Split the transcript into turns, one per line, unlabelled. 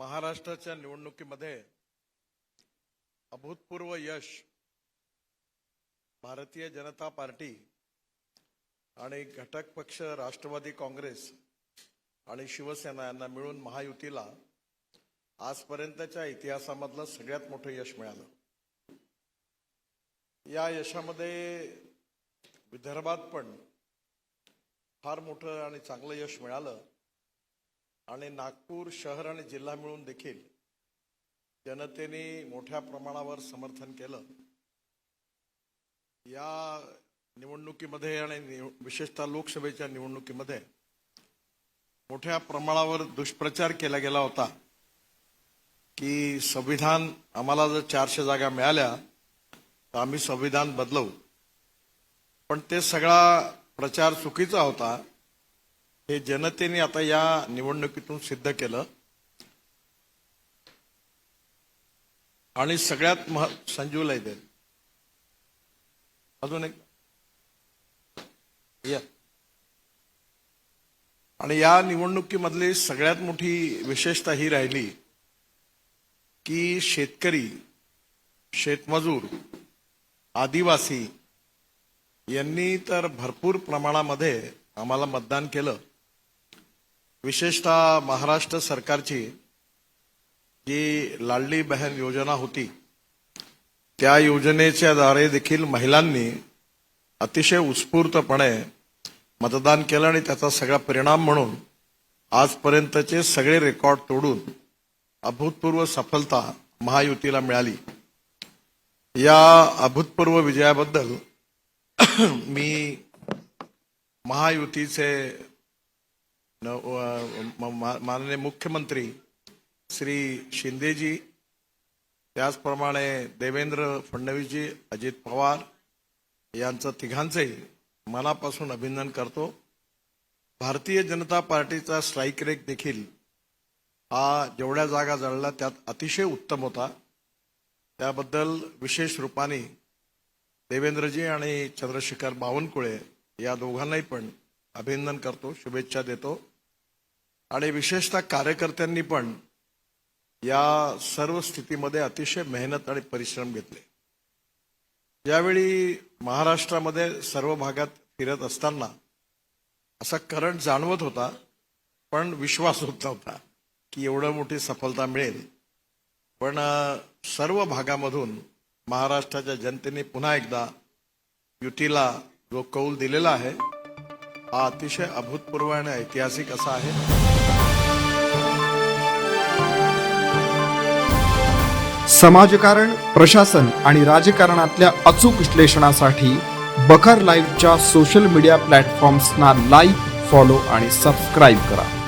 महाराष्ट्राच्या निवडणुकीमध्ये अभूतपूर्व यश भारतीय जनता पार्टी आणि घटक पक्ष राष्ट्रवादी काँग्रेस आणि शिवसेना यांना मिळून महायुतीला आजपर्यंतच्या इतिहासामधलं सगळ्यात मोठं यश मिळालं. या यशामध्ये विदर्भात पण फार मोठं आणि चांगलं यश मिळालं. आणि नागपूर शहर आणि जिल्हा मिळून देखील जनतेने मोठ्या प्रमाणावर समर्थन केलं. या निवडणुकीमध्ये आणि विशेषतः लोकसभेच्या निवडणुकीमध्ये मोठ्या प्रमाणावर दुष्प्रचार केला गेला होता की संविधान आम्हाला जर चारशे जागा मिळाल्या तर आम्ही संविधान बदलवू. पण ते सगळा प्रचार चुकीचा होता. हे जनतेने आता या निवडणुकीतून सिद्ध केलं. आणि सगळ्यात मह संजूला येते अजून एक. या. आणि या निवडणुकीमधली सगळ्यात मोठी विशेषता ही राहिली की शेतकरी शेतमजूर आदिवासी यांनी तर भरपूर प्रमाणामध्ये आम्हाला मतदान केलं. विशेषतः महाराष्ट्र सरकारची जी लाडली बहन योजना होती त्या योजनेच्या द्वारे देखील महिलांनी अतिशय उत्स्फूर्तपणे मतदान केलं आणि त्याचा सगळा परिणाम म्हणून आजपर्यंतचे सगळे रेकॉर्ड तोडून अभूतपूर्व सफलता महायुतीला मिळाली. या अभूतपूर्व विजयाबद्दल मी महायुतीचे Uh, माननीय मुख्यमंत्री श्री शिंदेजी त्याचप्रमाणे देवेंद्र फडणवीसजी अजित पवार यांचं तिघांचंही मनापासून अभिनंदन करतो. भारतीय जनता पार्टीचा स्ट्राईक रेट देखील हा जेवढ्या जागा जळला त्यात अतिशय उत्तम होता. त्याबद्दल विशेष रूपाने देवेंद्रजी आणि चंद्रशेखर बावनकुळे या दोघांनाही पण अभिनंदन करतो शुभेच्छा देतो. आणि विशेषतः कार्यकर्त्यांनी पण या सर्व स्थितीमध्ये अतिशय मेहनत आणि परिश्रम घेतले. ज्यावेळी महाराष्ट्रामध्ये सर्व भागात फिरत असताना असा करंट जाणवत होता पण विश्वास होत नव्हता की एवढं मोठी सफलता मिळेल. पण सर्व भागामधून महाराष्ट्राच्या जनतेने पुन्हा एकदा युतीला जो कौल दिलेला आहे हा अतिशय अभूतपूर्व आणि ऐतिहासिक असा आहे.
समाजकारण प्रशासन आणि राजकारणातल्या अचूक विश्लेषणासाठी बखर लाईव्हच्या सोशल मीडिया प्लॅटफॉर्म्सना लाईक फॉलो आणि सबस्क्राईब करा.